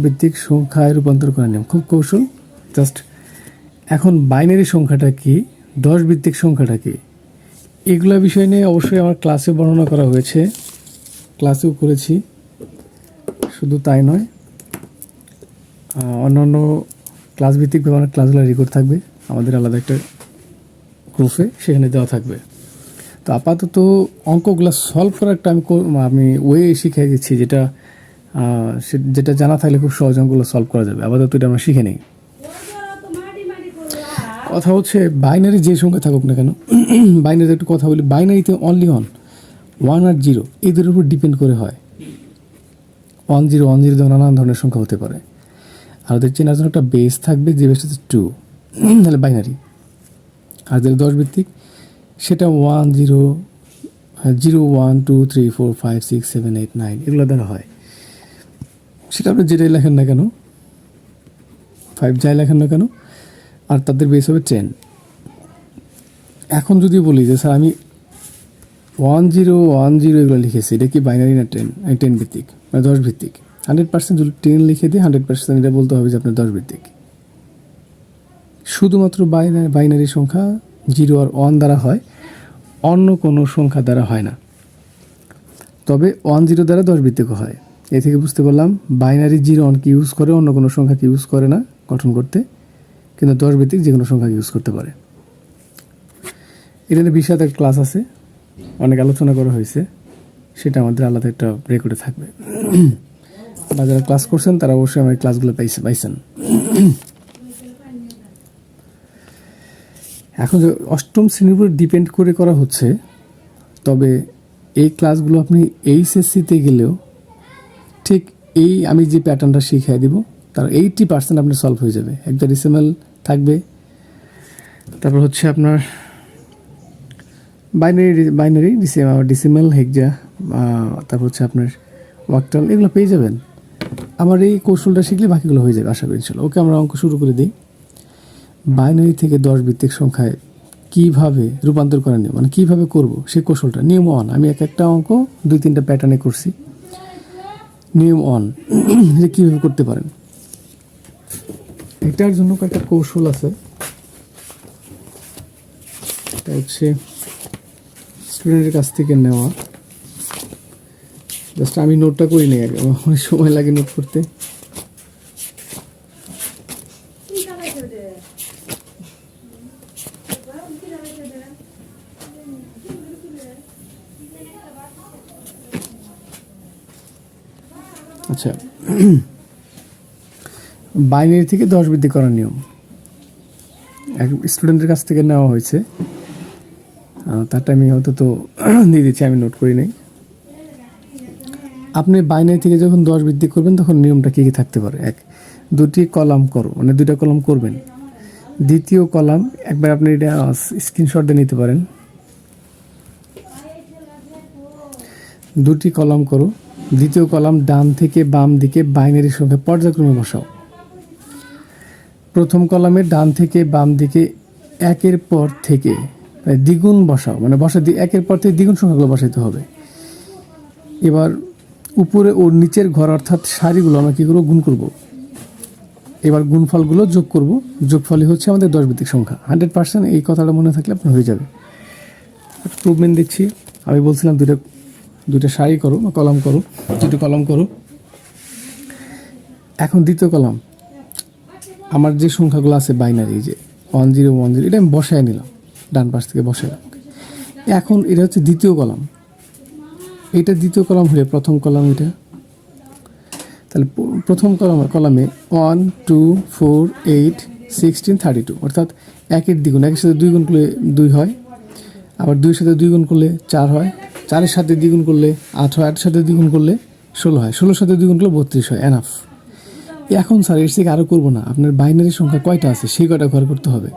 ভিত্তিক সংখ্যায় রূপান্তর করে নিয়ম খুব কৌশল। জাস্ট এখন বাইনারি সংখ্যাটা কি? দশ ভিত্তিক সংখ্যাটা কি? এগুলো বিষয় নিয়ে অবশ্যই আমার ক্লাসে বর্ণনা করা হয়েছে। ক্লাসেও করেছি। শুধু তাই নয় অন্যান্য ক্লাস ভিত্তিক আমার ক্লাসগুলো রেকর্ড থাকবে। আমাদের আলাদা একটা গ্রুপে সেখানে দেওয়া থাকবে। তো আপাতত অঙ্কগুলো সলভ করার একটা আমি আমি ওয়ে শিখিয়ে দিচ্ছি, যেটা যেটা জানা থাকলে খুব সহজ অঙ্কগুলো সলভ করা যাবে। আপাতত এটা আমরা শিখে নিই। কথা হচ্ছে বাইনারি যে সংখ্যা থাকুক না কেন বাইনারি একটু কথা বলি। বাইনারিতে অনলি অন ওয়ান আর জিরো এদের উপর ডিপেন্ড করে হয়। ওয়ান জিরো ওয়ান জিরো নানান ধরনের সংখ্যা হতে পারে। আর ওদের চেনার জন্য একটা বেস থাকবে, যে বেসটা টু তাহলে বাইনারি আর যেটা দশ ভিত্তিক, সেটা one zero zero one two three four five six seven eight nine এগুলো দ্বারা হয়। সেটা আপনি যেটাই লেখেন না কেন ফাইভ যাই লেখেন না কেন, আর তাদের বেস হবে টেন এখন যদি বলি যে স্যার আমি ওয়ান জিরো ওয়ান জিরো এগুলো লিখেছি, এটা কি বাইনারি না টেন টেন ভিত্তিক মানে দশ ভিত্তিক? হান্ড্রেড পার্সেন্ট যদি টেন লিখে দিই হান্ড্রেড পার্সেন্ট এটা বলতে হবে যে, আপনার দশ ভিত্তিক। শুধুমাত্র বাইনারি বাইনারি সংখ্যা জিরো আর ওয়ান দ্বারা হয়, অন্য কোনো সংখ্যা দ্বারা হয় না। তবে ওয়ান জিরো দ্বারা দশ ভিত্তিক হয়। এ থেকে বুঝতে পারলাম বাইনারি জিরো অনকে ইউজ করে, অন্য কোনো সংখ্যাকে ইউজ করে না গঠন করতে, কিন্তু দশ ভিত্তিক যে কোনো সংখ্যাকে ইউজ করতে পারে। এটা বিশাল একটা ক্লাস আছে, অনেক আলোচনা করা হয়েছে, সেটা আমাদের আলাদা একটা রেকর্ডে থাকবে। আপনারা যারা ক্লাস করছেন, তারা অবশ্যই আমার ক্লাসগুলো পাইছে, পাইছেন। এখন যে অষ্টম শ্রেণির উপর ডিপেন্ড করে করা হচ্ছে, তবে এই ক্লাসগুলো আপনি এইচএসসিতে গেলেও ঠিক এই আমি যে প্যাটার্নটা শিখিয়ে দিব, তার এইটটি পার্সেন্ট আপনার সলভ হয়ে যাবে। একটা ডিসিমাল থাকবে, তারপর হচ্ছে আপনার বাইনারি বাইনারি ডিসিমাল হেকজা তারপর হচ্ছে আপনার ওয়াকটাল এগুলো পেয়ে যাবেন। আমার এই কৌশলটা শিখলে বাকিগুলো হয়ে যাবে, আশা করি ইনশাল্লাহ ওকে, আমরা অঙ্ক শুরু করে দিই। বাইনারি থেকে দশ ভিত্তিক সংখ্যায় কীভাবে রূপান্তর করা নিয়ম মানে কীভাবে করব, সেই কৌশলটা। নিয়ম ওয়ান আমি এক একটা অঙ্ক দুই তিনটা প্যাটার্নে করছি। নিয়ম অন যে কীভাবে করতে পারেন? এটার জন্য কয়েকটা কৌশল আছে। এটা হচ্ছে স্টুডেন্টের কাছ থেকে নেওয়া। জাস্ট আমি নোটটা করি নি আগে, আমার অনেক সময় লাগে নোট করতে। আচ্ছা বাইনারি থেকে দশ বৃদ্ধি করার নিয়ম। এক স্টুডেন্টের কাছ থেকে নেওয়া হয়েছে। তারটা আমি হয়তো তো দিয়ে দিচ্ছি, আমি নোট করি নাই। আপনি বাইনারি থেকে যখন দশ বৃদ্ধি করবেন, তখন নিয়মটা কী কী থাকতে পারে? এক, দুটি কলাম করো মানে দুইটা কলাম করবেন। দ্বিতীয় কলাম, একবার আপনি এটা স্ক্রিনশট দিয়ে নিতে পারেন। দুটি কলাম করো। দ্বিতীয় কলাম ডান থেকে বাম দিকে বাইনারি সংখ্যা পর্যায়ক্রমে বসাও। প্রথম কলামে ডান থেকে বাম দিকে একের পর থেকে মানে দ্বিগুণ বসাও মানে বসা একের পর থেকে দ্বিগুণ সংখ্যাগুলো বসাইতে হবে। এবার উপরে ও নিচের ঘর অর্থাৎ সারিগুলো আমরা কী করব? গুণ করব। এবার গুণফলগুলো যোগ করব। যোগফলই হচ্ছে আমাদের দশ ভিত্তিক সংখ্যা। হান্ড্রেড পার্সেন্ট এই কথাটা মনে থাকলে আপনার হয়ে যাবে। প্রুভমেন্ট দিচ্ছি। আমি বলছিলাম দুইটা দুইটা সারি করো বা কলাম করো দুটো কলম করো এখন দ্বিতীয় কলম, আমার যে সংখ্যাগুলো আছে বাইনারি যে ওয়ান জিরো ওয়ান জিরো এটা আমি বসায় নিলাম, ডান পাশ থেকে বসালাম এখন এটা হচ্ছে দ্বিতীয় কলাম। এটা দ্বিতীয় কলাম হলে প্রথম কলাম এটা। তাহলে প্রথম কলাম কলামে one two four eight sixteen thirty two অর্থাৎ একের দ্বিগুণ, একের সাথে দুই গুণ করলে দুই হয়, আবার দুইয়ের সাথে দুই গুণ করলে চার হয়। চারের সাথে দ্বিগুণ করলে আট হয়, আটের সাথে দ্বিগুণ করলে ষোলো হয়। ষোলোর সাথে দ্বিগুণ করলে বত্রিশ হয়। এনাফ এখন স্যার, এর থেকে আরও করব না। আপনার বাইনারি সংখ্যা কয়টা আছে? সেই কয়টা ঘর করতে হবে।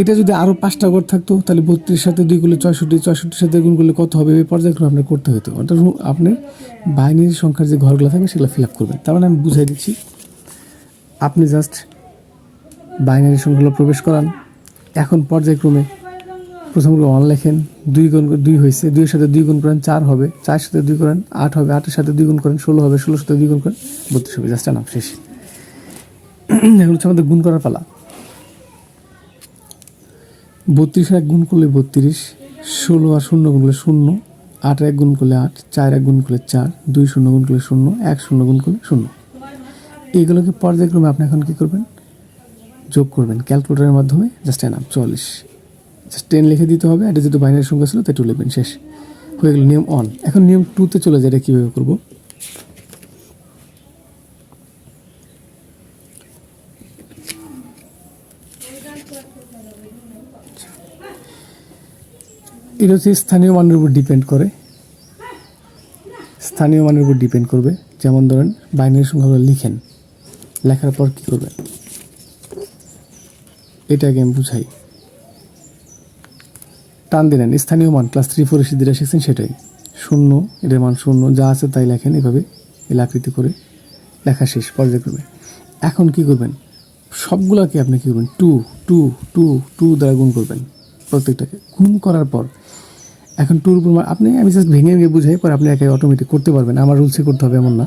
এটা যদি আরও পাঁচটা ঘর থাকতো, তাহলে বত্রিশ সাথে দুই করলে ছয়ষট্টি ছয়ষট্টির সাথে গুণ করলে কত হবে? এই পর্যায়ক্রমে আপনার করতে হতো অর্থাৎ আপনি বাইনারি সংখ্যার যে ঘরগুলো থাকবে, সেগুলো ফিল আপ করবেন। তার মানে আমি বুঝাই দিচ্ছি, আপনি জাস্ট বাইনারি সংখ্যাগুলো প্রবেশ করান। এখন পর্যায়ক্রমে প্রথম ওয়ান লেখেন, দুই গুণ দুই হয়েছে, দুইয়ের সাথে দুই গুণ করেন চার হবে চার সাথে দুই করেন আট হবে, আটের সাথে দুই গুণ করেন ষোলো হবে, ষোলোর সাথে দুই গুণ করেন বত্রিশ হবে, জাস্ট নাম শেষ। এখন হচ্ছে আমাদের গুণ করার পালা। বত্রিশ এক গুণ করলে বত্রিশ, ষোলো আর শূন্য গুণ করলে শূন্য, আট এক গুণ করলে আট, চার এক গুণ করলে চার, দুই শূন্য গুণ করলে শূন্য, এক শূন্য গুণ করলে শূন্য। এইগুলোকে পর্যায়ক্রমে আপনি এখন কী করবেন? যোগ করবেন ক্যালকুলেটরের মাধ্যমে জাস্ট এনাম চল্লিশ। টেন লিখে দিতে হবে এটা যেহেতু বাইনারি সংখ্যা ছিল তাই টু লিখবেন, শেষ। হয়ে গেল নিয়ম অন এখন নিয়ম টুতে চলে যায়, এটা কীভাবে করব? এটা হচ্ছে স্থানীয় মানের উপর ডিপেন্ড করে। স্থানীয় মানের উপর ডিপেন্ড করবে। যেমন ধরেন বাইনারি সংখ্যাগুলো লিখেন। লেখার পর কী করবেন এটাকে আমি বুঝাই। টান দিলেন। স্থানীয় মান, ক্লাস থ্রি ফোরে সিদ্ধিরা শিখছেন সেটাই। শূন্য এটার মান শূন্য, যা আছে তাই লেখেন এভাবে, এলাকৃতি করে লেখা শেষ, পর্যায়ক্রমে। এখন কি করবেন? সবগুলোকে আপনি কী করবেন? টু টু টু টু দ্বারা গুণ করবেন প্রত্যেকটাকে। গুণ করার পর, এখন টুর উপর আপনি আমি জাস্ট ভেঙে ভেঙে বুঝাই পর আপনি একে অটোমেটিক করতে পারবেন। আমার রুলসে করতে হবে এমন না।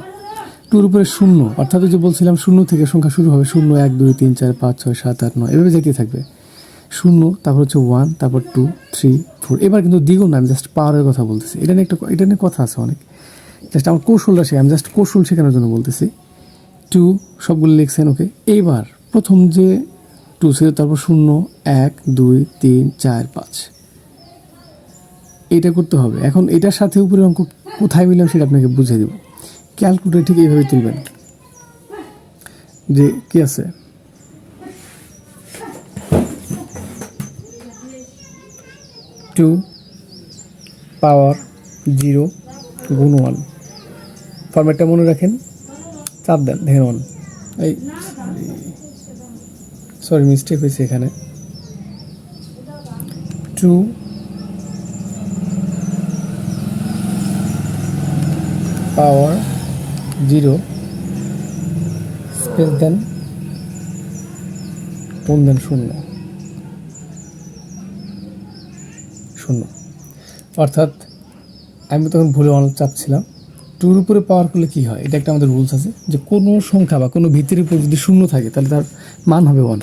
টুর উপরে শূন্য, অর্থাৎ যে বলছিলাম শূন্য থেকে সংখ্যা শুরু হবে, শূন্য, এক, দুই, তিন, চার, পাঁচ, ছয়, সাত, আট, নয়, এভাবে যেতে থাকবে। শূন্য, তারপর হচ্ছে ওয়ান তারপর টু থ্রি ফোর এবার কিন্তু দ্বিগুণ না আমি জাস্ট পাওয়ারের কথা বলতেছি। এটা নিয়ে একটা এটা নিয়ে কথা আছে অনেক। জাস্ট আমার কৌশলটা শেখা আমি জাস্ট কৌশল শেখানোর জন্য বলতেছি। টু সবগুলো লিখছেন ওকে এইবার প্রথম যে টু ছিল, তারপর শূন্য, এক, দুই, তিন, চার, পাঁচ। এটা করতে হবে। এখন এটার সাথে উপরে অঙ্ক কোথায় মিলাম সেটা আপনাকে বুঝিয়ে দেব। ক্যালকুলেটর ঠিক এইভাবে তুলবেন। যে কী আছে? টু পাওয়ার জিরো গুণ ওয়ান। ফরম্যাটটা মনে রাখেন, চাপ দেন, দেখেন ওয়ান। এই, সরি মিস্টেক হয়েছে এখানে। Two power zero, space then কোন দেন শূন্য। শূন্য। অর্থাৎ আমি তখন ভুলে অনেক চাপছিলাম টুর উপরে পাওয়ার করলে কী হয়? এটা একটা আমাদের রুলস আছে যে কোনো সংখ্যা বা কোনো ভিত্তির উপর যদি শূন্য থাকে, তাহলে তার মান হবে ওয়ান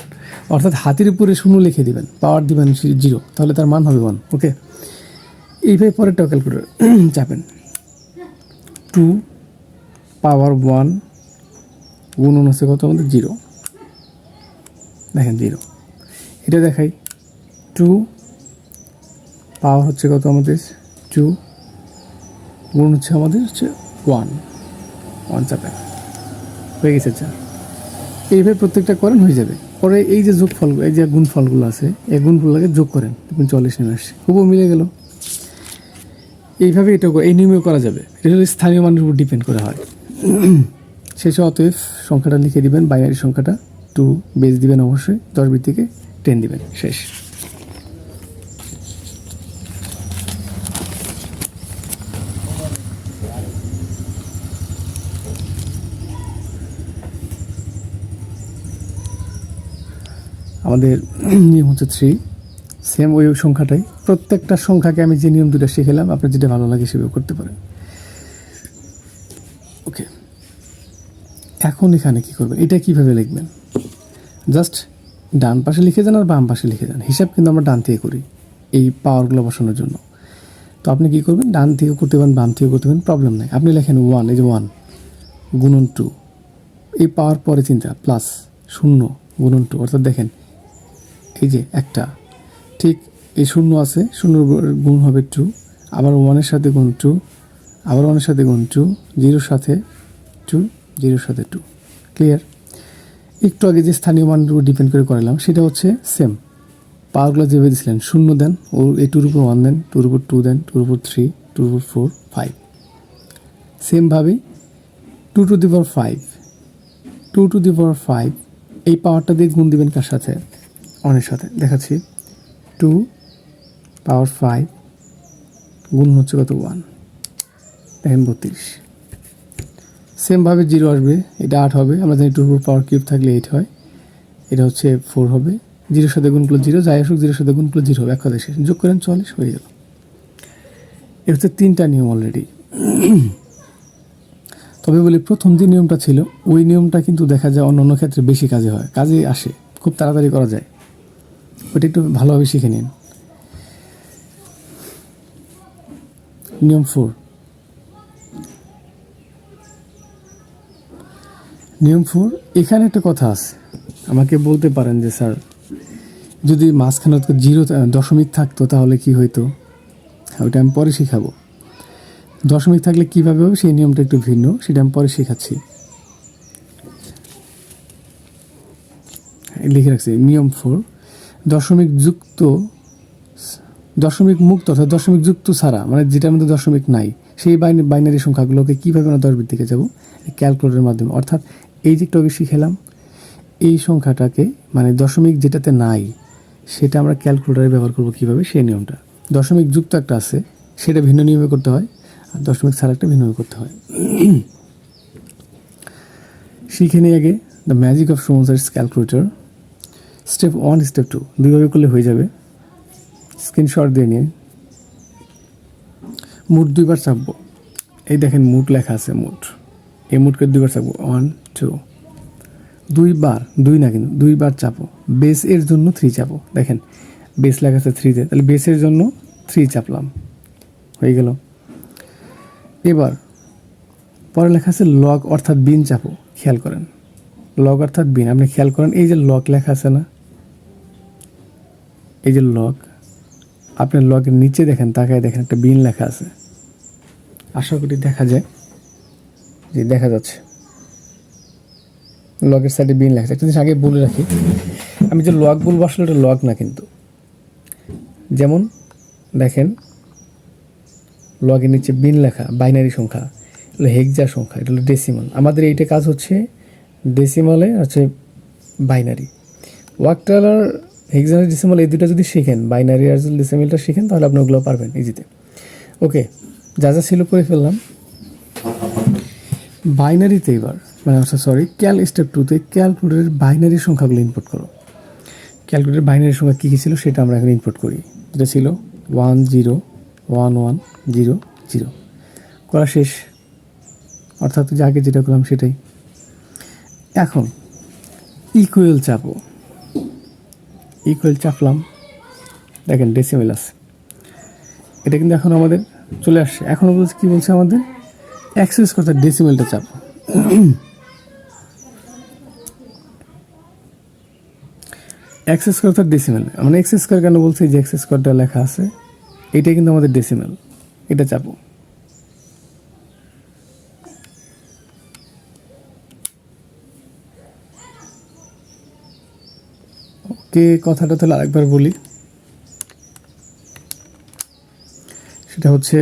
অর্থাৎ হাতের উপরে শূন্য লিখে দিবেন পাওয়ার দিবেন জিরো তাহলে তার মান হবে ওয়ান ওকে এইভাবে পরেরটাও ক্যালকুলেটর চাপেন। টু পাওয়ার ওয়ান গুণন হচ্ছে কত আমাদের? জিরো দেখেন জিরো এটা দেখাই। টু পাওয়ার হচ্ছে কত আমাদের? টু গুণ হচ্ছে আমাদের হচ্ছে ওয়ান ওয়ান চাপেন হয়ে গেছে চার। এইভাবে প্রত্যেকটা করেন, হয়ে যাবে। পরে এই যে যোগ ফল এই যে গুণ ফলগুলো আছে, এই গুণফলগুলোকে যোগ করেন। দেখবেন চল্লিশ নেমে আসছে। খুবও মিলে গেল। এইভাবে এটা এই নিয়মেও করা যাবে। এটা হলো স্থানীয় মানের উপর ডিপেন্ড করে হয়। শেষে অতএব সংখ্যাটা লিখে দিবেন বাইনারি সংখ্যাটা টু বেস দিবেন অবশ্যই, দশ ভিত্তিকে টেন দিবেন। শেষ। আমাদের নিয়ম হচ্ছে থ্রি সেম ওই সংখ্যাটাই। প্রত্যেকটা সংখ্যাকে আমি যে নিয়ম দুটো শিখেলাম আপনার যেটা ভালো লাগে সেভাবে করতে পারেন। ওকে এখন এখানে কি করবেন? এটা কীভাবে লিখবেন? জাস্ট ডান পাশে লিখে যান আর বাম পাশে লিখে যান। হিসাব কিন্তু আমরা ডান থেকে করি, এই পাওয়ারগুলো বসানোর জন্য। তো আপনি কি করবেন? ডান থেকে করতে পারেন, বাম থেকে করতে পারেন প্রবলেম নেই। আপনি লেখেন ওয়ান এই যে ওয়ান গুণন টু এই পাওয়ার পরে চিন্তা প্লাস শূন্য, গুণন টু অর্থাৎ দেখেন এই যে একটা। ঠিক এই শূন্য আছে উপর গুণ হবে টু আবার ওয়ানের সাথে গুণ টু আবার ওয়ানের সাথে গুণ টু জিরোর সাথে টু জিরোর সাথে টু ক্লিয়ার একটু আগে যে স্থানীয় উপর ডিপেন্ড করে করালাম, সেটা হচ্ছে সেম পাওয়ারগুলো যেভাবে দিয়েছিলেন শূন্য দেন, ও এই টুর উপর ওয়ান দেন টুর উপর টু দেন টুর উপর থ্রি টুর উপর four five সেমভাবেই two to the power five two to the power five এই পাওয়ারটা দিয়ে গুণ দিবেন কার সাথে? অনের সাথে। দেখাচ্ছি। টু পাওয়ার ফাইভ গুণ হচ্ছে কত? ওয়ান দেখেন বত্রিশ। সেমভাবে জিরো আসবে। এটা আট হবে। আমরা জানি টু পাওয়ার কিউব থাকলে এইট হয়। এটা হচ্ছে ফোর হবে। জিরোর সাথে গুণ করলে জিরো যাই আসুক জিরোর সাথে গুণ করলে জিরো এক কথা শেষ। যোগ করেন চল্লিশ হয়ে গেল। এর হচ্ছে তিনটা নিয়ম অলরেডি তবে বলি, প্রথম যে নিয়মটা ছিল, ওই নিয়মটা কিন্তু দেখা যায় অন্য অন্য ক্ষেত্রে বেশি কাজে হয়। কাজে আসে। খুব তাড়াতাড়ি করা যায়। ওটা একটু ভালোভাবে শিখে নিন। নিয়ম ফোর। নিয়ম ফোর, এখানে একটা কথা আছে। আমাকে বলতে পারেন যে, স্যার, যদি মাঝখানে জিরো দশমিক থাকতো, তাহলে কি হইতো? ওইটা আমি পরে শিখাবো। দশমিক থাকলে কীভাবে হবে, সেই নিয়মটা একটু ভিন্ন, সেটা আমি পরে শেখাচ্ছি। লিখে রাখছি, নিয়ম ফোর দশমিক যুক্ত দশমিক মুক্ত অর্থাৎ দশমিক যুক্ত ছাড়া মানে যেটার মধ্যে দশমিক নাই, সেই বাইনারি সংখ্যাগুলোকে কীভাবে আমরা দশ দিকে যাব? ক্যালকুলেটরের মাধ্যমে। অর্থাৎ এই যে একটু শিখেলাম, এই সংখ্যাটাকে মানে দশমিক যেটাতে নাই, সেটা আমরা ক্যালকুলেটারে ব্যবহার করব কীভাবে? সেই নিয়মটা। দশমিক যুক্ত একটা আছে, সেটা ভিন্ন নিয়মে করতে হয়, আর দশমিক ছাড়া একটা ভিন্ন করতে হয়। শিখে নিয়ে আগে। The magic of সোমসার্স calculator step one, step two, দুইভাবে করলে হয়ে যাবে। স্ক্রিনশট দিয়ে নিয়ে। মুট দুইবার চাপবো। এই দেখেন মুট লেখা আছে মুট এই মুটকে দুইবার চাপবো। One, two. দুইবার, দুই না কিন্তু, দুইবার চাপো বেস এর জন্য থ্রি চাপো দেখেন, বেস লেখা আছে থ্রিতে তাহলে বেসের জন্য থ্রি চাপলাম। হয়ে গেল। এবার, পরে লেখা আছে লগ অর্থাৎ বিন চাপো খেয়াল করেন। লগ অর্থাৎ বিন আপনি খেয়াল করেন, এই যে লক লেখা আছে না এই যে লগ আপনার লগের নিচে দেখেন, তাকায় দেখেন, একটা বিন লেখা আছে। আশা করি দেখা যায়, যে দেখা যাচ্ছে। লগের সাইডে বিন লেখা একটা জিনিস আগে বলে রাখি, আমি যে লক বলব, আসলে ওটা লগ না কিন্তু। যেমন, দেখেন লগের নিচে বিন লেখা বাইনারি সংখ্যা হলো হেক্সা সংখ্যা, এটা হলো ডেসিমাল আমাদের এইটা কাজ হচ্ছে ডেসিমালে হচ্ছে বাইনারি ওয়াকটার আর হেক্সার ডেসিমাল এই দুটো যদি শিখেন বাইনারি আর যদি ডেসিমালটা শিখেন, তাহলে আপনি ওগুলো পারবেন ইজিতে ওকে যা যা ছিল করে ফেললাম। বাইনারিতে এবার মানে সরি ক্যাল স্টেপ টুতে ক্যালকুলেটরের বাইনারি সংখ্যাগুলো ইনপুট করো। ক্যালকুলেটরের বাইনারি সংখ্যা কী কী ছিল সেটা আমরা এখন ইনপুট করি। যেটা ছিল one zero one one zero zero করা শেষ। অর্থাৎ যে আগে যেটা করলাম সেটাই। এখন ইকুয়েল চাপো ইকুয়েল চাপলাম। দেখেন ডেসিমেল আছে। এটা কিন্তু এখন আমাদের চলে আসছে। এখন বলছে, কী বলছে আমাদের? অ্যাক্সেস করতে ডেসিমেলটা চাপ। অ্যাক্সেস করতে ডেসিমেল মানে অ্যাক্সেস করে কেন বলছি? যে অ্যাক্সেস কোডটা লেখা আছে এটাই কিন্তু আমাদের ডেসিমেল এটা চাপো। ওকে কথাটা তাহলে আরেকবার বলি। সেটা হচ্ছে,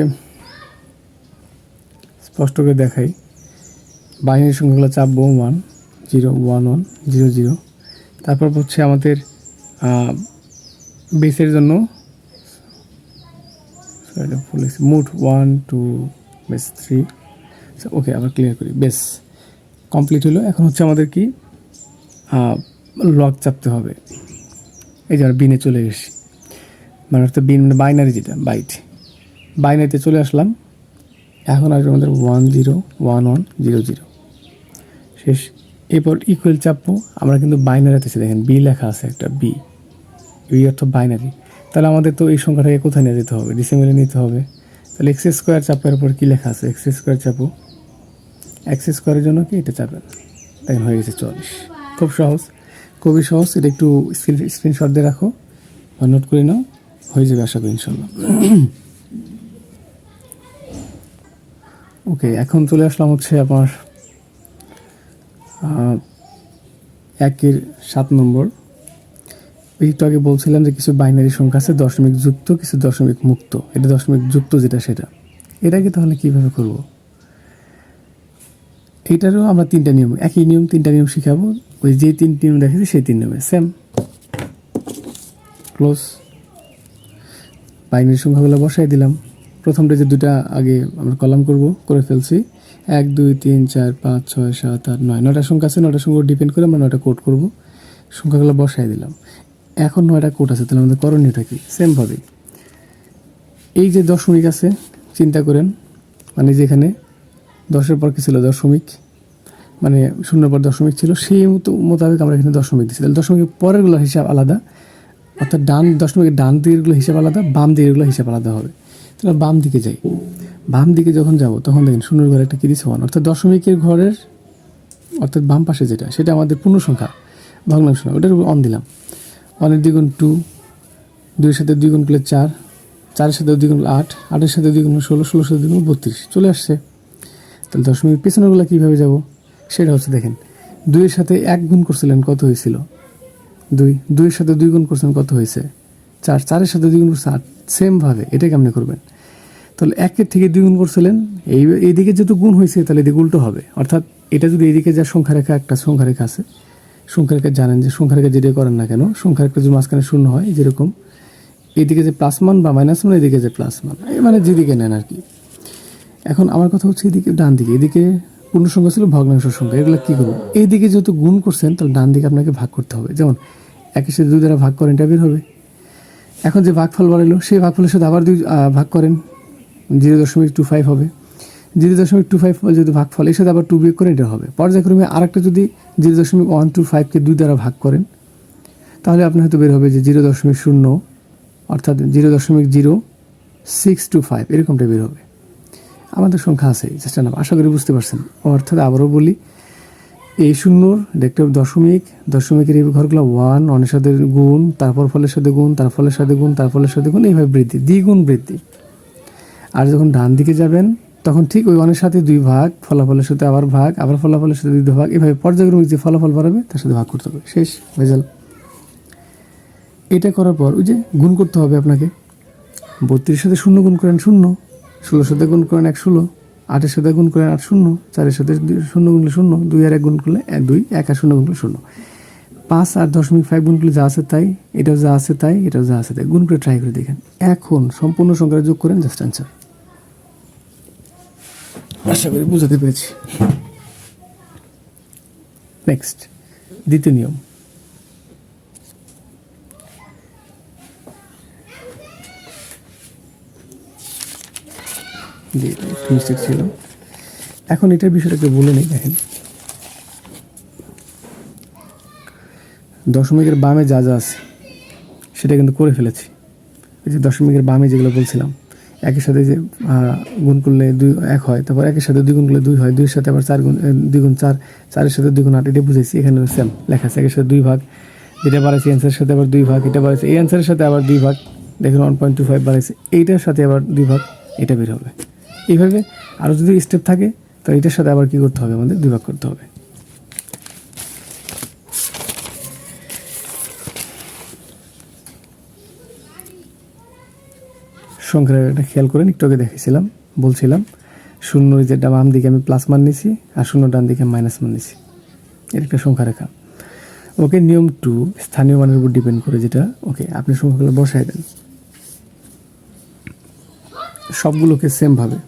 স্পষ্ট করে দেখাই। বাইনারি সংখ্যাগুলো চাপ চাপবো one zero, one one, zero zero. তারপর হচ্ছে আমাদের বেসের জন্য mode one, two, base three. Okay আবার ক্লিয়ার করি। বেস কমপ্লিট হলো। এখন হচ্ছে আমাদের কি লক চাপতে হবে। এই যে আমরা বিনে চলে এসেছি। মানে অর্থাৎ বিন মানে বাইনারি যেটা বাইট বাইনারিতে চলে আসলাম। এখন আসবে আমাদের one zero one one zero zero শেষ। এরপর ইকুয়াল চাপবো। আমরা কিন্তু বাইনারি বাইনারিতে দেখেন বি লেখা আছে একটা বি বি অর্থ বাইনারি তাহলে আমাদের তো এই সংখ্যাটাকে কোথায় নিয়ে যেতে হবে? ডিসেম্বরে নিতে হবে। তাহলে এক্স স্কোয়ার চাপের উপর কী লেখা আছে? এক্স স্কোয়ার চাপো এক্স স্কোয়ারের জন্য কি? এটা চাপেন দেখেন হয়ে গেছে চল্লিশ। খুব সহজ। খুবই সহজ, এটা একটু স্ক্রিন স্ক্রিনশট দিয়ে রাখো বা নোট করে নাও, হয়ে যাবে আশা করি ইনশাল্লাহ। ওকে এখন চলে আসলাম হচ্ছে আমার একের সাত নম্বর। একটু আগে বলছিলাম যে কিছু বাইনারি সংখ্যা আছে, দশমিক যুক্ত, কিছু দশমিক মুক্ত। এটা দশমিক যুক্ত যেটা সেটা। এটাকে তাহলে কীভাবে করব? এটারও আমরা তিনটা নিয়ম, একই নিয়ম, তিনটা নিয়ম শিখাবো। ওই যে তিন নিয়ম দেখেছি, সেই তিন নিয়মে সেম ক্লোজ বাইনারি সংখ্যাগুলো বসাই দিলাম। প্রথমটা যে দুটা আগে আমরা কলাম করব, করে ফেলছি। এক, দুই, তিন, চার, পাঁচ, ছয়, সাত, আট, নয়। নয়টা সংখ্যা আছে, নয়টা সংখ্যা ডিপেন্ড করে আমরা নয়টা কোড করব। সংখ্যাগুলো বসাই দিলাম। এখন নয়টা কোট আছে, তাহলে আমাদের করণীয়টা কি? সেমভাবে এই যে দশমিক আছে, চিন্তা করেন। মানে যেখানে দশের পর কি ছিল? দশমিক? মানে শূন্যের পর দশমিক ছিল। সেই মতো মোতাবেক আমরা এখানে দশমিক দিচ্ছি। তাহলে দশমিকের পরেরগুলো হিসাব আলাদা। অর্থাৎ ডান দশমিকের ডান দিকেরগুলো হিসাব আলাদা, বাম দিকেরগুলো হিসাব আলাদা হবে। তাহলে বাম দিকে যাই। বাম দিকে যখন যাব, তখন দেখেন শূন্যের ঘরে একটা কি দিচ্ছে? ওয়ান অর্থাৎ দশমিকের ঘরের অর্থাৎ বাম পাশে যেটা, সেটা আমাদের পূর্ণ সংখ্যা ভগ্নাংশ না ওটার উপর অন দিলাম। অনের দ্বিগুণ টু দুইয়ের সাথে দুই গুণ করলে চার, চারের সাথে দুই গুণ আট, আটের সাথে দুই গুণ করলে ষোলো, ষোলোর সাথে দুই গুণ বত্রিশ। চলে আসছে। তাহলে দশমিক পেছনেরগুলো কীভাবে যাব? সেটা হচ্ছে দেখেন, দুইয়ের সাথে এক গুণ করছিলেন কত হয়েছিল? দুই। দুইয়ের সাথে দুই গুণ করছেন কত হয়েছে? চার। চারের সাথে দুই গুণ করছে আট। সেমভাবে, এটা কেমনে করবেন? তাহলে একের থেকে দুই গুণ করছিলেন, এই এইদিকে যেহেতু গুণ হয়েছে, তাহলে এদিকে উল্টো হবে। অর্থাৎ এটা যদি এইদিকে যা সংখ্যা রেখা একটা সংখ্যা রেখা আছে সংখ্যা রেখা জানেন যে সংখ্যা রেখা যেটা করেন না কেন সংখ্যা রেখা যদি মাঝখানে শূন্য হয়, যেরকম এইদিকে যে প্লাস মান বা মাইনাস মান, এদিকে যে প্লাস মান মানে যেদিকে নেন আর কি। এখন আমার কথা হচ্ছে এদিকে ডান দিকে। এদিকে পূর্ণ সংখ্যা ছিল, ভগ্নাংশ সংখ্যা। এগুলো কী করব? এইদিকে যেহেতু গুণ করছেন, তাহলে ডান দিকে আপনাকে ভাগ করতে হবে। যেমন, একের সাথে দুই দ্বারা ভাগ করেন, এটা বের হবে। এখন যে ভাগফল বাড়াইলো, সেই ভাগফলের সাথে আবার দুই ভাগ করেন। জিরো দশমিক টু ফাইভ হবে। জিরো দশমিক টু ফাইভ যদি ভাগফল, এর সাথে আবার টু বিয়োগ করেন এটা হবে। পর্যায়ক্রমে আরেকটা যদি জিরো দশমিক ওয়ান টু ফাইভকে দুই দ্বারা ভাগ করেন, তাহলে আপনার হয়তো বের হবে যে জিরো দশমিক শূন্য, অর্থাৎ জিরো দশমিক জিরো সিক্স টু ফাইভ, এরকমটা বের হবে। আমাদের সংখ্যা আছে, চেষ্টা নাম আশা করি বুঝতে পারছেন। অর্থাৎ আবারও বলি, এই শূন্যর একটা দশমিক। দশমিকের এই ঘরগুলো ওয়ান অনের সাথে গুণ, তারপর ফলের সাথে গুণ, তার ফলের সাথে গুণ, তার ফলের সাথে গুণ, এইভাবে বৃদ্ধি। দ্বিগুণ বৃদ্ধি। আর যখন ডান দিকে যাবেন, তখন ঠিক ওই অনের সাথে দুই ভাগ, ফলাফলের সাথে আবার ভাগ, আবার ফলাফলের সাথে দুই ভাগ এভাবে পর্যায়ক্রমিক যে ফলাফল বাড়াবে, তার সাথে ভাগ করতে হবে। শেষ রেজাল্ট এটা করার পর ওই যে গুণ করতে হবে আপনাকে। বত্রিশ সাথে শূন্য গুণ করেন, শূন্য। ষোলোর সাথে গুণ করেন এক ষোলো, আটের সাথে গুণ করেন আট শূন্য, চারের সাথে শূন্য গুণ করলে শূন্য, দুই আর এক গুণ করলে এক, দুই, এক আর শূন্য গুণ করলে শূন্য। পাঁচ আর দশমিক ফাইভ গুণ করলে যা আছে তাই, এটাও যা আছে তাই, এটাও যা আছে তাই। গুণ করে ট্রাই করে দেখেন। এখন সম্পূর্ণ সংখ্যা যোগ করেন জাস্ট অ্যান্সার আশা করি বুঝাতে পেরেছি। নেক্সট দ্বিতীয় নিয়ম। একটু মিস্টেক ছিল। এখন এটার বিষয়টাকে বলে নেই, দেখেন। দশমিকের বামে যা যা আছে, সেটা কিন্তু করে ফেলেছি। এই যে দশমিকের বামে যেগুলো বলছিলাম, একের সাথে যে গুণ করলে দুই, এক হয়, তারপর একের সাথে দুই গুণ করলে দুই হয়, দুইয়ের সাথে আবার চার গুণ দুই গুণ চার, চারের সাথে দুই গুণ আট, এটা বুঝেছি এখানে সেম লেখা আছে, একের সাথে দুই ভাগ, যেটা বাড়াইছে অ্যান্সারের সাথে আবার দুই ভাগ, এটা বাড়াইছে এই অ্যান্সারের সাথে আবার দুই ভাগ, দেখেন ওয়ান পয়েন্ট টু ফাইভ বাড়াইছে, এইটার সাথে আবার দুই ভাগ, এটা বের হবে। এইভাবে আরও যদি স্টেপ থাকে তো এটার সাথে আবার কী করতে হবে? আমাদের দুই ভাগ করতে হবে। সংখ্যার একটা খেয়াল করেন, একটু আগে দেখেছিলাম, বলছিলাম, শূন্য যেটা বাম দিকে আমি প্লাস মান নিছি, আর শূন্য ডান দিকে মাইনাস মান নিছি। এর একটা সংখ্যা রেখা। ওকে, নিয়ম টু স্থানীয় মানের উপর ডিপেন্ড করে যেটা, ওকে, আপনি সংখ্যাগুলো বসায় দেন। সবগুলোকে সেম ভাবে।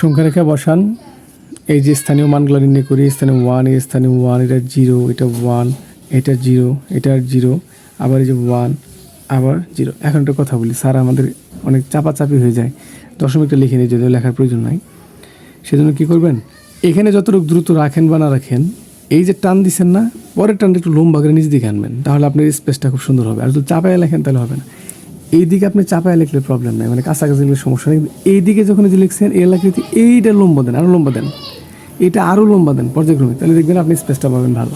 সংখ্যা রেখা বসান। এই যে স্থানীয় মানগুলো নির্ণয় করি, স্থানীয় ওয়ান এই স্থানীয় ওয়ান এটা জিরো এটা ওয়ান এটা জিরো এটা জিরো আবার এই যে ওয়ান আবার জিরো এখন একটা কথা বলি, স্যার আমাদের অনেক চাপাচাপি হয়ে যায়। দশমিকটা লিখে নিয়ে যদিও লেখার প্রয়োজন নাই। সেজন্য কি করবেন? এখানে যতটুকু দ্রুত রাখেন বা না রাখেন এই যে টান দিচ্ছেন না, পরের টানটা একটু লম্বা করে নিজ দিকে আনবেন, তাহলে আপনার স্পেসটা খুব সুন্দর হবে। আর যদি চাপায় লেখেন তাহলে হবে না। এই দিকে আপনি চাপায় লিখলে প্রবলেম নেই মানে কাছাকাছি লিখলে সমস্যা নেই। এই দিকে যখন যে লিখছেন, এই এলাকাতে এইটা লম্বা দেন আরও লম্বা দেন। এটা আরও লম্বা দেন পর্যায়ক্রমে, তাহলে দেখবেন আপনি স্পেসটা পাবেন ভালো।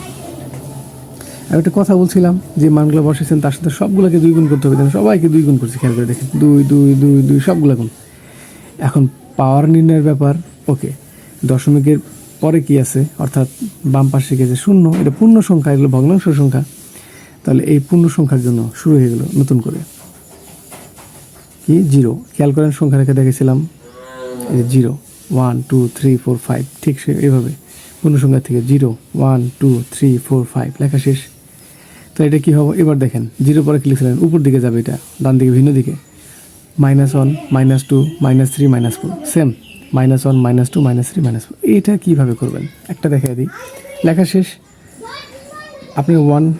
আর একটা কথা বলছিলাম, যে মানগুলো বসেছেন, তার সাথে সবগুলোকে দুই গুণ করতে হবে সবাইকে দুই গুণ করছে। খেয়াল করে দেখেন, দুই দুই দুই দুই, সবগুলো গুণ। এখন পাওয়ার নির্ণয়ের ব্যাপার ওকে দশমিকের পরে কি আছে? অর্থাৎ বাম পাশে গেছে শূন্য, এটা পূর্ণ সংখ্যা, এগুলো ভগ্নাংশ সংখ্যা। তাহলে এই পূর্ণ সংখ্যার জন্য শুরু হয়ে গেল নতুন করে। কি? জিরো। খেয়াল করেন সংখ্যা রেখে দেখেছিলাম। এই zero. One, two, three, four, five. ঠিক সে এইভাবে পূর্ণ সংখ্যা থেকে zero. One, two, three, four, five. লেখা শেষ। তো এটা কি হবে? এবার দেখেন। জিরো পরে কি লিখছিলেন? উপর দিকে যাবে এটা। ডান দিকে, ভিন্ন দিকে। Minus one, minus two, minus three, minus four. Same. Minus one minus two minus three minus four এইটা কীভাবে করবেন? একটা দেখা দিই। লেখা শেষ। আপনি ওয়ান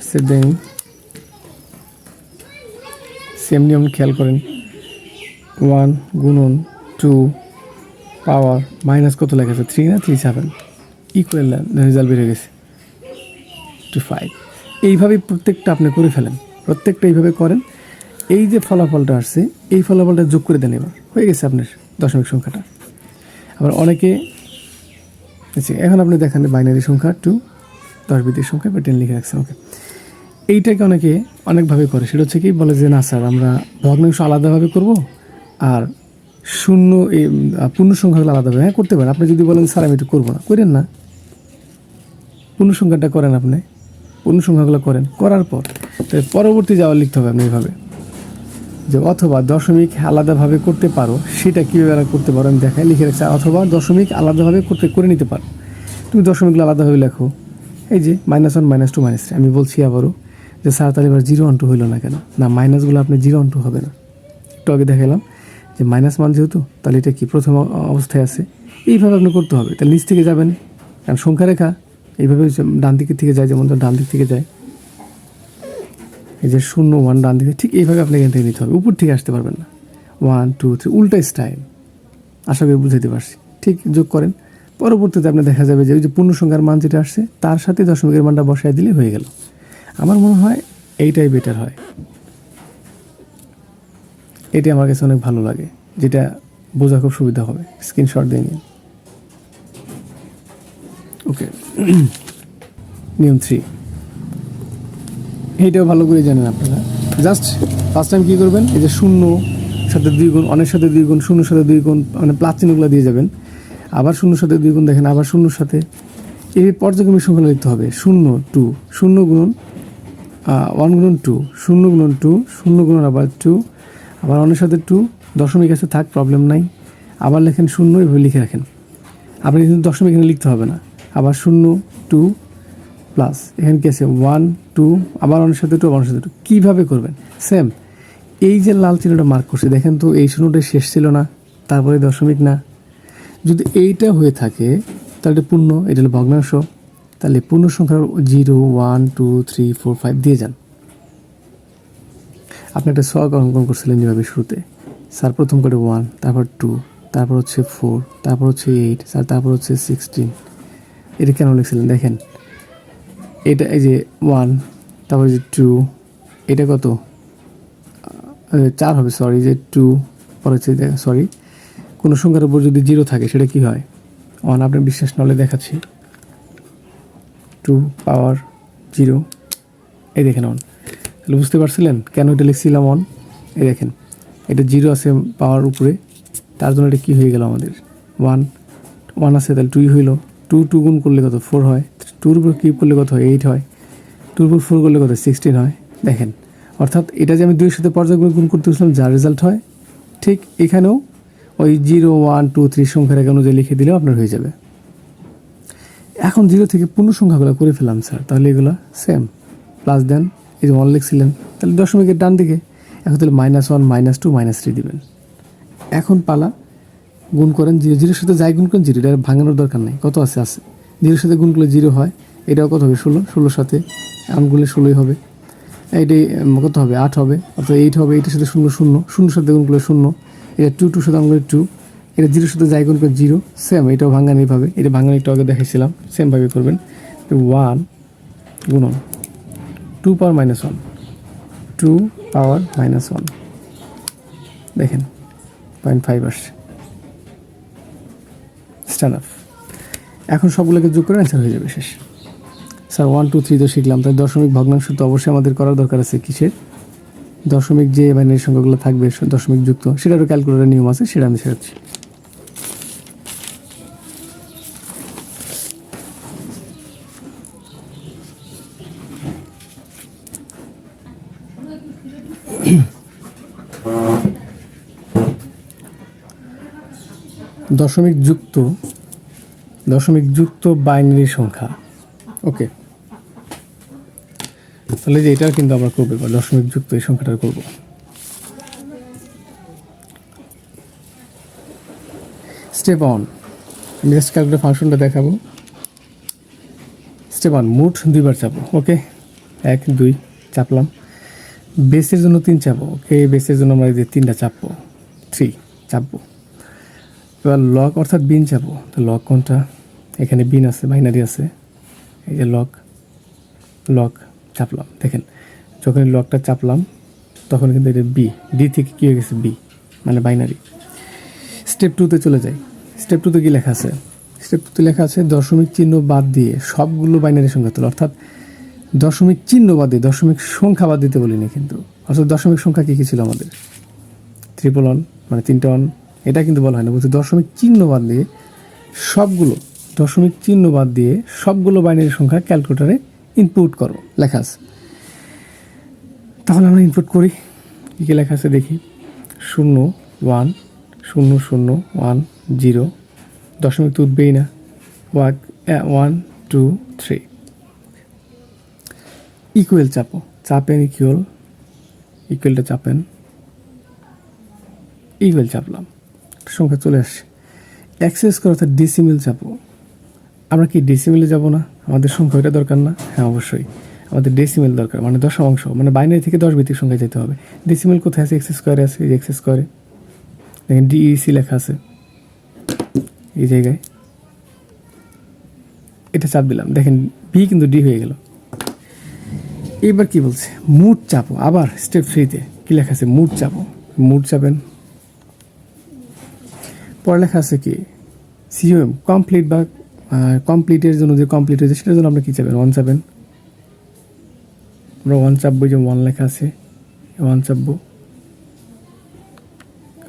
সেট দেন সেম নিয়ম খেয়াল করেন। ওয়ান গুণন টু পাওয়ার মাইনাস কত লেখা আছে? থ্রি না থ্রি সেভেন ইকুয়াল রেজাল্ট বেড়ে গেছে। টু ফাইভ এইভাবেই প্রত্যেকটা আপনি করে ফেলেন। প্রত্যেকটা এইভাবে করেন। এই যে ফলাফলটা আসছে, এই ফলাফলটা যোগ করে দেন এবার। হয়ে গেছে আপনার। দশমিক সংখ্যাটা। আবার অনেকে এখন আপনি দেখান বাইনারি সংখ্যা টু দশ বিদের সংখ্যা বা টেন লিখে রাখছেন ওকে এইটাকে অনেকে অনেকভাবে করে, সেটা হচ্ছে কি বলে যে না স্যার, আমরা ভগ্নাংশ আলাদাভাবে করব আর শূন্য, এই পূর্ণ সংখ্যাগুলো আলাদাভাবে হ্যাঁ করতে পারেন আপনি যদি বলেন, স্যার, আমি এটা করব না। করেন না। পূর্ণ সংখ্যাটা করেন আপনি। পূর্ণ সংখ্যাগুলো করেন। করার পর পরবর্তী যাওয়া লিখতে হবে আপনি এইভাবে যে অথবা দশমিক আলাদাভাবে করতে পারো, সেটা কীভাবে করতে পারো আমি দেখাই, লিখে রাখছি, অথবা দশমিক আলাদাভাবে করতে করে নিতে পারো। তুমি দশমিকগুলো আলাদাভাবে লেখো। এই যে minus one minus two minus three আমি বলছি আবারও যে স্যার তাহলে এবার জিরো অন টু হইল না কেন? না মাইনাসগুলো আপনি জিরো অন টু হবে না। একটু আগে দেখালাম যে মাইনাস মান যেহেতু, তাহলে এটা কি প্রথম অবস্থায় আছে? এইভাবে আপনি করতে হবে। তাহলে নিচ থেকে যাবেন। কারণ সংখ্যা রেখা এইভাবে ডান দিকের থেকে যায়, যেমন ডান দিক থেকে যায়। এই যে শূন্য ওয়ান ডান দিকে, ঠিক এইভাবে আপনি এখান থেকে নিতে হবে। উপর থেকে আসতে পারবেন না। ওয়ান টু থ্রি উল্টা স্টাইল আশা করি বুঝাতে পারছি। ঠিক, যোগ করেন। পরবর্তীতে আপনার দেখা যাবে যে ওই যে পূর্ণ সংখ্যার মান যেটা আসছে, তার সাথে দশমিকের মানটা বসায় দিলে হয়ে গেল। আমার মনে হয় এইটাই বেটার হয়। এটি আমার কাছে অনেক ভালো লাগে, যেটা বোঝা খুব সুবিধা হবে। স্ক্রিনশট দিয়ে নিন। ওকে নিয়ম থ্রি এইটাও ভালো করে জানেন আপনারা। জাস্ট ফার্স্ট টাইম কী করবেন? এই যে শূন্য, সাথে দুই গুণ অনেক সাথে দুই গুণ শূন্য সাথে দুই গুণ মানে প্লাস চিহ্নগুলো দিয়ে যাবেন। আবার শূন্য সাথে দুই গুণ দেখেন, আবার শূন্যর সাথে। এই পর্যায়ক্রমিক সংখ্যা লিখতে হবে। শূন্য টু শূন্য গুণ ওয়ান গুণন টু শূন্য গুণন টু শূন্য গুণন আবার টু আবার অনেক সাথে টু দশমিক আছে, থাক প্রবলেম নাই। আবার লেখেন শূন্য, এভাবে লিখে রাখেন। আপনি কিন্তু দশমিক এখানে লিখতে হবে না। আবার শূন্য টু প্লাস, এখানে কি আছে? ওয়ান টু আবার অনেক সাথে টু অনেক সাথে টু কীভাবে করবেন? সেম এই যে লাল চিহ্নটা মার্ক করছে, দেখেন তো, এই শূন্যটা শেষ ছিল না, তারপরে দশমিক না। যদি এইটা হয়ে থাকে, তাহলে পূর্ণ, এটা হলো ভগ্নাংশ। তাহলে পূর্ণ সংখ্যা zero one two three four five দিয়ে যান। আপনি একটা শখ অঙ্কন করছিলেন যেভাবে শুরুতে। স্যার, প্রথম করে ওয়ান তারপর টু তারপর হচ্ছে ফোর তারপর হচ্ছে এইট স্যার, তারপর হচ্ছে সিক্সটিন এটা কেন লিখছিলেন? দেখেন এটা এই যে ওয়ান তারপর যে টু এটা কত? চার হবে সরি যে টু পরে হচ্ছে সরি কোনো সংখ্যার উপর যদি জিরো থাকে, সেটা কি হয়? ওয়ান আপনার বিশ্বাস নলে দেখাচ্ছি। টু পাওয়ার জিরো এই দেখেন অন তাহলে বুঝতে পারছিলেন কেন এটা লিখছিলাম অন এই দেখেন, এটা জিরো আছে পাওয়ার উপরে, তার জন্য এটা কী হয়ে গেল আমাদের? ওয়ান ওয়ান আছে, তাহলে টুই হইল। টু টু গুণ করলে কত? ফোর হয়। টুর উপর কিউব করলে কত হয়? এইট হয়। টুর উপর ফোর করলে কত সিক্সটিন হয়। দেখেন, অর্থাৎ এটা যে আমি দুইয়ের সাথে পর্যায়ক্রমে গুণ করতে গেছিলাম যার রেজাল্ট হয়, ঠিক এখানেও ওই জিরো ওয়ান টু থ্রি সংখ্যার এক অনুযায়ী লিখে দিলেও আপনার হয়ে যাবে। এখন জিরো থেকে পূর্ণ সংখ্যাগুলো করে ফেলাম স্যার তাহলে এগুলো সেম প্লাস দেন এই যে ওয়ান লিখছিলেন, তাহলে দশমিকের ডান দিকে, এখন তাহলে minus one minus two minus three দিবেন। এখন পালা, গুণ করেন জিরো জিরোর সাথে যাই গুণ করেন জিরো এটা ভাঙানোর দরকার নেই। কত আছে? আছে। জিরোর সাথে গুণ করলে জিরো হয়। এটাও কত হবে? ষোলো। ষোলোর সাথে এখন গুণলে ষোলোই হবে। এইটাই উম, কত হবে? আট হবে। অর্থাৎ এইট হবে। এইটার সাথে শূন্য শূন্য। শূন্য সাথে গুণ করলে শূন্য। এটা টু টু সাথে করলে টু এটা জিরোর সাথে যাই গুণ করে জিরো। সেম এটাও ভাঙান এইভাবে এটা ভাঙান একটু আগে দেখাইছিলাম। সেমভাবে করবেন। ওয়ান গুণন। Two power minus one two power minus one দেখেন পয়েন্ট ফাইভ আসছে। স্ট্যান্ড আপ এখন সবগুলোকে যোগ করে অ্যান্সার হয়ে যাবে শেষ। স্যার ওয়ান টু থ্রি তো শিখলাম। তাই দশমিক ভগ্নাংশ তো অবশ্যই আমাদের করার দরকার আছে কিসের? দশমিক যে বাইনারি সংখ্যাগুলো থাকবে দশমিক যুক্ত সেটারও ক্যালকুলেটার নিয়ম আছে, সেটা আমি শেখাচ্ছি দশমিক যুক্ত দশমিক যুক্ত বাইনারি সংখ্যা। ওকে। তাহলে যে এটাও কিন্তু আমরা করব, এবার দশমিক যুক্ত এই সংখ্যাটা করব। স্টেপ অন আমি জাস্ট ক্যালকুলেটর ফাংশনটা দেখাবো। স্টেপ অন মুঠ দুইবার চাপো ওকে? এক, দুই, চাপলাম। বেসের জন্য তিন চাপো ওকে? বেসের জন্য আমরা যে তিনটা চাপবো, থ্রি চাপবো। এবার লক অর্থাৎ বিন চাপো তো লক কোনটা? এখানে বিন আছে, বাইনারি আছে। এই যে লক লক চাপলাম, দেখেন। যখন লকটা চাপলাম, তখন কিন্তু এটা বি ডি থেকে কী হয়ে গেছে বি মানে বাইনারি। স্টেপ টুতে চলে যাই। স্টেপ টুতে কি লেখা আছে? স্টেপ টুতে লেখা আছে, দশমিক চিহ্ন বাদ দিয়ে সবগুলো বাইনারি সংখ্যা তোলা। অর্থাৎ দশমিক চিহ্ন বাদ দিয়ে, দশমিক সংখ্যা বাদ দিতে বলিনি কিন্তু। অর্থাৎ দশমিক সংখ্যা কী কী ছিল আমাদের? ত্রিপল ওয়ান মানে তিনটে ওয়ান এটা কিন্তু বলা হয় না। বলছে দশমিক চিহ্ন বাদ দিয়ে সবগুলো দশমিক চিহ্ন বাদ দিয়ে সবগুলো বাইনারি সংখ্যা ক্যালকুলেটারে ইনপুট করো লেখা আছে। তাহলে আমরা ইনপুট করি। কী কী লেখা আছে দেখি। শূন্য ওয়ান শূন্য শূন্য ওয়ান জিরো দশমিক তো উঠবেই না। ওয়াক ওয়ান টু থ্রি ইকুয়েল চাপো। চাপেন ইকুয়েল ইকুয়েলটা চাপেন। ইকুয়েল চাপলাম। সংখ্যা চলে আসছে। অ্যাক্সেস করা অর্থাৎ ডিসিমিল চাপো। আমরা কি ডিসিমিলে যাব না? আমাদের সংখ্যা এটা দরকার না? হ্যাঁ অবশ্যই। আমাদের ডেসিমেল দরকার মানে দশমাংশ মানে বাইনারি থেকে দশ ভিত্তিক সংখ্যায় যেতে হবে। ডেসিমেল কোথায় আছে? এক্সেস স্কোয়ারে আছে, এই যে এক্সেস স্কোয়ারে দেখেন ডিইসি লেখা আছে। এই জায়গায়। এটা চাপ দিলাম। দেখেন বি কিন্তু ডি হয়ে গেল। এবার কি বলছে? মুড চাপো আবার স্টেপ থ্রিতে কি লেখা আছে? মুড চাপো মুড চাপেন। পরে লেখা আছে কি? সিওএম কমপ্লিট বা কমপ্লিটের জন্য যে কমপ্লিট হয়েছে, সেটার জন্য আমরা কী চাবেন ওয়ান চাপেন আমরা ওয়ান চাপবো যে ওয়ান লেখা আছে। ওয়ান চাপবো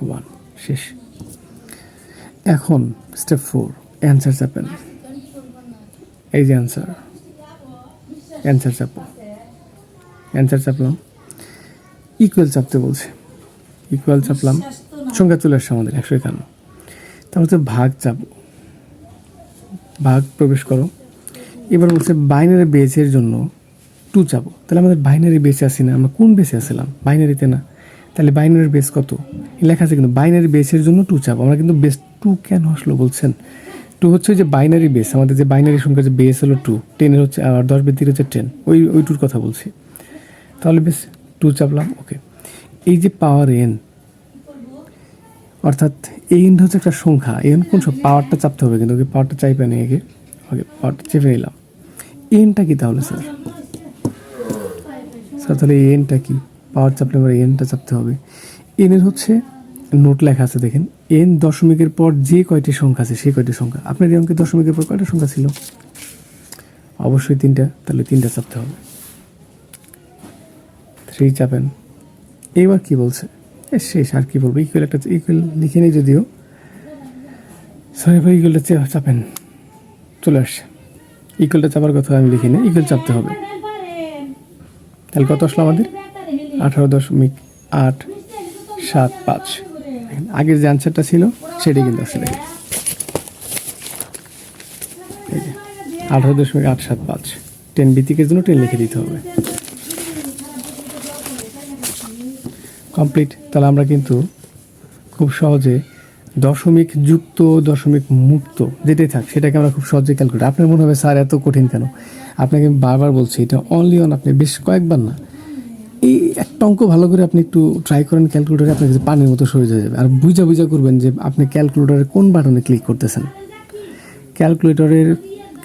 ওয়ান শেষ। এখন স্টেপ ফোর অ্যান্সার চাপেন। এই যে অ্যান্সার অ্যান্সার চাপো অ্যান্সার চাপলাম। ইকুয়াল চাপতে বলছে। ইকুয়াল চাপলাম। সংখ্যা চলে আসছে আমাদের, একশো একান্ন। তারপর হচ্ছে ভাগ চাপ ভাগ প্রবেশ করো। এবার বলছে বাইনারি বেসের জন্য টু চাপো। তাহলে আমাদের বাইনারি বেসে আসি না, আমরা কোন বেসে আসছিলাম বাইনারিতে না। তাহলে বাইনারি বেস কত? লেখা আছে কিন্তু বাইনারি বেসের জন্য টু চাপো। আমরা কিন্তু বেস টু কেন আসলো বলছেন? টু হচ্ছে যে বাইনারি বেস আমাদের যে বাইনারি সংখ্যা যে বেস হলো টু টেনের হচ্ছে, আর দশ ভিত্তির হচ্ছে টেন ওই ওই টুর কথা বলছি। তাহলে বেশ টু চাপলাম ওকে এই যে পাওয়ার এন অর্থাৎ এই এন হচ্ছে একটা সংখ্যা। এন কোন সব পাওয়ারটা চাপতে হবে কিন্তু, ওকে পাওয়ারটা চাইবে না আগে ওকে পাওয়ারটা চেপে নিলাম। এনটা কি তাহলে, স্যার? স্যার, তাহলে এনটা কি? পাওয়ার চাপলে আমার এনটা চাপতে হবে। এনের হচ্ছে নোট লেখা আছে, দেখেন। এন দশমিকের পর যে কয়টি সংখ্যা আছে সেই কয়টি সংখ্যা। আপনার এই অঙ্কে দশমিকের পর কয়টা সংখ্যা ছিল? অবশ্যই তিনটা, তাহলে তিনটা চাপতে হবে। থ্রি চাপেন। এইবার কি বলছে? শেষ, আর কি বলব? ইকুয়াল একটা ইকুয়াল লিখে নিই যদিও। সরি এবার ইকুয়ালটা চাপেন। চলে আসছে। ইকুয়ালটা চাপার কথা আমি লিখি না ইকুয়াল চাপতে হবে। তাহলে কত আসলো আমাদের? আঠারো দশমিক আট সাত পাঁচ। আগের যে আনসারটা ছিল, সেটাই কিন্তু আসলে। আঠারো দশমিক আট সাত পাঁচ। টেন ভিত্তিকের জন্য টেন লিখে দিতে হবে। কমপ্লিট তাহলে আমরা কিন্তু খুব সহজে দশমিক যুক্ত, দশমিক মুক্ত যেটাই থাক, সেটাকে আমরা খুব সহজে ক্যালকুলেট আপনার মনে হবে, স্যার, এত কঠিন কেন? আপনাকে আমি বারবার বলছি, এটা অনলি অন আপনি বেশ কয়েকবার না, এই একটা অঙ্ক ভালো করে আপনি একটু ট্রাই করেন ক্যালকুলেটারে আপনার কাছে পানির মতো সরে যাবে। আর বুঝা বুঝা করবেন যে আপনি ক্যালকুলেটারের কোন বাটনে ক্লিক করতেছেন। ক্যালকুলেটরের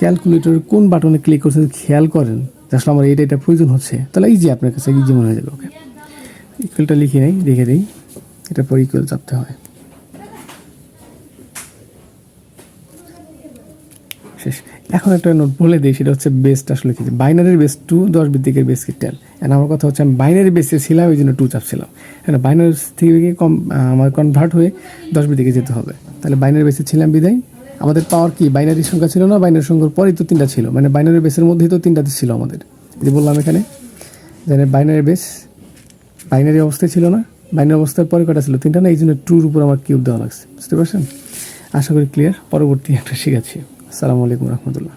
ক্যালকুলেটরের কোন বাটনে ক্লিক করছেন, খেয়াল করেন আসলে আমার এটা এটা প্রয়োজন হচ্ছে। তাহলে ইজি আপনার কাছে ইজি মনে হয়ে যাবে ওকে ইকুয়ালটা লিখে নেই লিখে দিই। এটা পর ইকুয়াল চাপতে হয়। শেষ। এখন একটা নোট বলে দিই, সেটা হচ্ছে বেস্ট আসলে কি? বাইনারির বেস টু দশ ভিত্তিকের বেস কি টেন এন্ড আমার কথা হচ্ছে আমি বাইনারি বেসে ছিলাম ওই জন্য টু চাপছিলাম। হ্যাঁ বাইনারি থেকে কম আমার কনভার্ট হয়ে দশ ভিত্তিকে যেতে হবে। তাহলে বাইনারি বেসে ছিলাম বিদায় আমাদের পাওয়ার কি? বাইনারি সংখ্যা ছিল না? বাইনারি সংখ্যার পরেই তো তিনটা ছিল। মানে বাইনারি বেসের মধ্যেই তো তিনটাতে ছিল আমাদের। যে বললাম এখানে। যেন বাইনারি বেস বাইনারি অবস্থায় ছিল না। বাইনারি অবস্থার পরে কটা ছিল? তিনটা না? এই জন্য ট্রুর উপর আমার কিউব দেওয়া লাগছে। বুঝতে পারছেন? আশা করি ক্লিয়ার পরবর্তী একটা শিখাচ্ছি। আসসালামু আলাইকুম রহমতুল্লাহ।